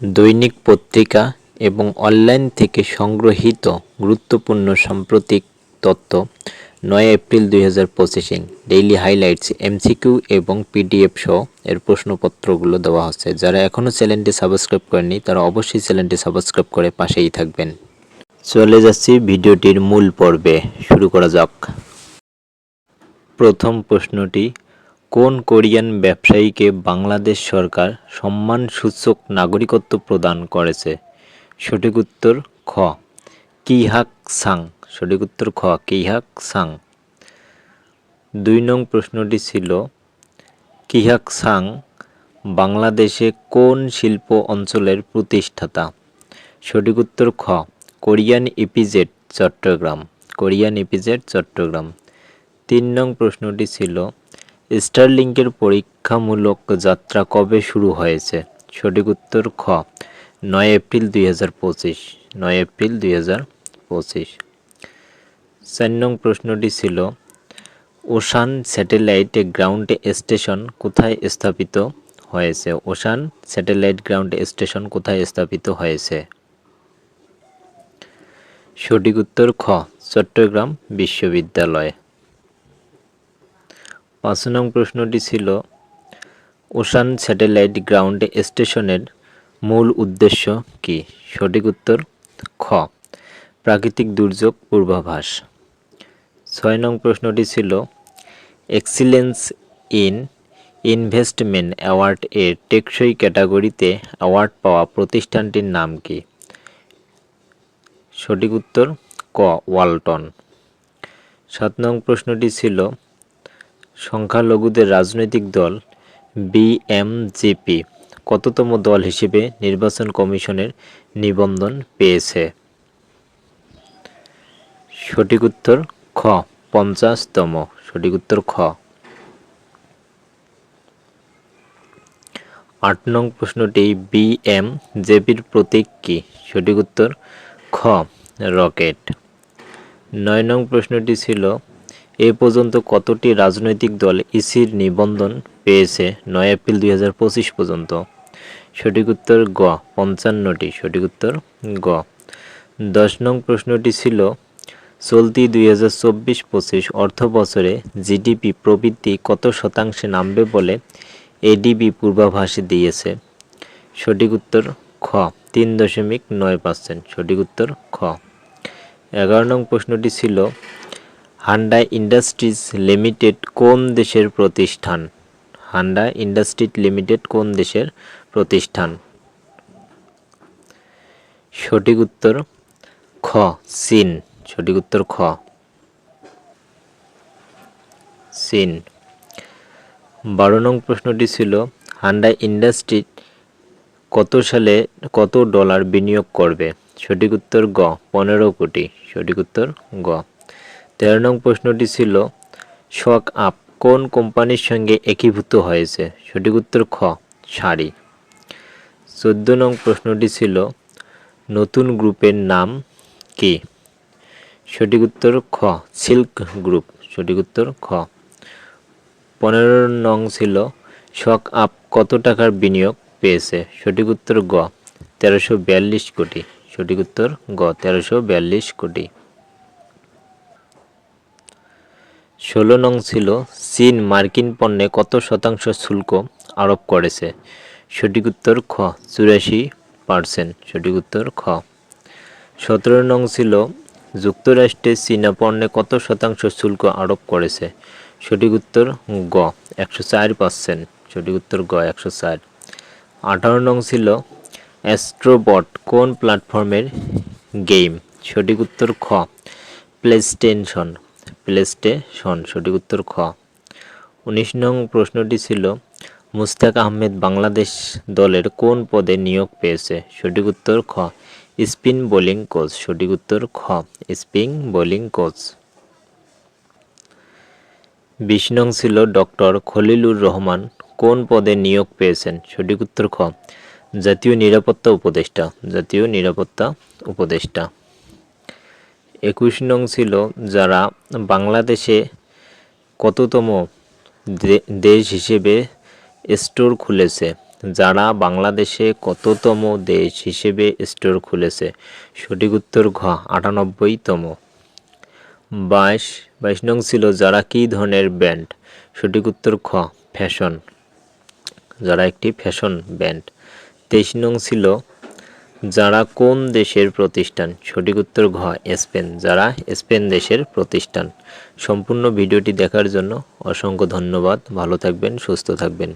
দৈনিক পত্রিকা এবং অনলাইন থেকে সংগৃহীত গুরুত্বপূর্ণ সাম্প্রতিক তথ্য নয় এপ্রিল দুই হাজার পঁচিশে ডেইলি হাইলাইটস, এমসিকিউ এবং পিডিএফ সহ এর প্রশ্নপত্রগুলো দেওয়া হচ্ছে। যারা এখনও চ্যানেলটি সাবস্ক্রাইব করেনি তারা অবশ্যই চ্যানেলটি সাবস্ক্রাইব করে পাশেই থাকবেন। চলে যাচ্ছি ভিডিওটির মূল পর্বে। শুরু করা যাক। প্রথম প্রশ্নটি কোন কোরিয়ান ব্যবসায়ীকে বাংলাদেশ সরকার সম্মানসূচক নাগরিকত্ব প্রদান করেছে? সঠিক উত্তর, খ। কিহাক সাং। সঠিক উত্তর, খ। কিহাক সাং। দুই নং প্রশ্নটি ছিল, কিহাক সাং বাংলাদেশে কোন শিল্প অঞ্চলের প্রতিষ্ঠাতা? সঠিক উত্তর, খ। Korean EPZ, Chattogram. Korean EPZ, Chattogram. তিন নং প্রশ্নটি ছিল স্টারলিংকের পরীক্ষামূলক যাত্রা কবে শুরু হয়েছে? সঠিক উত্তর খ। নয় এপ্রিল দুই হাজার পঁচিশ। নয় এপ্রিল দুই হাজার পঁচিশ। চার প্রশ্নটি ছিল, ওশান স্যাটেলাইট গ্রাউন্ড স্টেশন কোথায় স্থাপিত হয়েছে? ওশান স্যাটেলাইট গ্রাউন্ড স্টেশন কোথায় স্থাপিত হয়েছে? সঠিক উত্তর খ, চট্টগ্রাম বিশ্ববিদ্যালয়। পাঁচ নং প্রশ্নটি ছিল, ওশান স্যাটেলাইট গ্রাউন্ড স্টেশনের মূল উদ্দেশ্য কি? সঠিক উত্তর, খ, প্রাকৃতিক দুর্যোগ পূর্বাভাস। ছয় নং প্রশ্নটি ছিল, এক্সিলেন্স ইন ইনভেস্টমেন্ট অ্যাওয়ার্ড এর টেকসই ক্যাটাগরিতে অ্যাওয়ার্ড পাওয়া প্রতিষ্ঠানটির নাম কি? সঠিক উত্তর, ক, ওয়ালটন। সাত নং প্রশ্নটি ছিল সংখ্যালঘুদের রাজনৈতিক দল বিএমজিপি কততম দল হিসেবে নির্বাচন কমিশনের নিবন্ধন পেয়েছে? সঠিক উত্তর খ, পঞ্চাশতম। সঠিক উত্তর খ। আট নং প্রশ্নটি বিএম জেপির প্রতীক কি? সঠিক উত্তর খ, রকেট। নয় নং প্রশ্নটি ছিল এ পর্যন্ত কতটি রাজনৈতিক দল ইসির নিবন্ধন পেয়েছে? নয় এপ্রিল দুই হাজার পঁচিশ পর্যন্ত। সঠিক উত্তর গ, পঞ্চান্নটি। সঠিক উত্তর গ। দশ নং প্রশ্নটি ছিল, চলতি দুই হাজার চব্বিশ পঁচিশ অর্থ বছরে জিডিপি প্রবৃদ্ধি কত শতাংশে নামবে বলে এডিবি পূর্বাভাস দিয়েছে? সঠিক উত্তর খ, তিন দশমিক নয় পার্সেন্ট। সঠিক উত্তর খ। এগারো নং প্রশ্নটি ছিল হান্ডা ইন্ডাস্ট্রিজ লিমিটেড কোন দেশের প্রতিষ্ঠান? হান্ডা ইন্ডাস্ট্রিজ লিমিটেড কোন দেশের প্রতিষ্ঠান? সঠিক উত্তর খ, চীন। সঠিক উত্তর খ। চীন। বারো নং প্রশ্নটি ছিল হান্ডা ইন্ডাস্ট্রি কত সালে কত ডলার বিনিয়োগ করবে? সঠিক উত্তর গ, পনেরো কোটি। সঠিক উত্তর গ। তেরো নং প্রশ্নটি ছিল শক আপ, কোন কোম্পানির সঙ্গে একীভূত হয়েছে? সঠিক উত্তর খ, শাড়ি। চোদ্দ নং প্রশ্নটি ছিল, নতুন গ্রুপের নাম কি? সঠিক উত্তর খ, সিল্ক গ্রুপ। সঠিক উত্তর খ। পনেরো নং ছিল শক আপ কত টাকার বিনিয়োগ পেয়েছে? সঠিক উত্তর গ, তেরোশো বিয়াল্লিশ কোটি। সঠিক উত্তর গ, তেরোশো বিয়াল্লিশ কোটি। ষোলো নং ছিল চীন মার্কিন পণ্যে কত শতাংশ শুল্ক আরোপ করেছে? সঠিক উত্তর খ, চুরাশি পার্সেন্ট। সঠিক উত্তর খ। সতেরো নং ছিল যুক্তরাষ্ট্রে চীনা পণ্যে কত শতাংশ শুল্ক আরোপ করেছে? সঠিক উত্তর গ, একশো চার পার্সেন্ট। সঠিক উত্তর গ, একশো চার। আঠারো নং ছিল অ্যাস্ট্রোবট, কোন প্ল্যাটফর্মের গেম? সঠিক উত্তর খ প্লেস্টেশন সঠিক উত্তর খ। উনিশ নং প্রশ্নটি ছিল, মুস্তাক আহমেদ বাংলাদেশ দলের কোন পদে নিয়োগ পেয়েছে? সঠিক উত্তর খ। Spin bowling coach. সঠিক উত্তর খ। Spin bowling coach. বিশ নং ছিল ডক্টর খলিলুর রহমান কোন পদে নিয়োগ পেয়েছেন? সঠিক উত্তর খ। জাতীয় নিরাপত্তা উপদেষ্টা। জাতীয় নিরাপত্তা উপদেষ্টা। একুশ নং ছিল যারা বাংলাদেশে কততম দেশ হিসেবে স্টোর খুলেছে। যারা বাংলাদেশে কততম দেশ হিসেবে স্টোর খুলেছে? সঠিক উত্তর ঘ, আটানব্বইতম। বাইশ বাইশ নং ছিল যারা কী ধরনের ব্যান্ড? সঠিক উত্তর খ ফ্যাশন। যারা একটি ফ্যাশন ব্যান্ড। তেইশ নং ছিল যারা কোন দেশের প্রতিষ্ঠান? সঠিক উত্তর ঘ, স্পেন। যারা স্পেন দেশের প্রতিষ্ঠান। সম্পূর্ণ ভিডিওটি দেখার জন্য অসংখ্য ধন্যবাদ। ভালো থাকবেন, সুস্থ থাকবেন।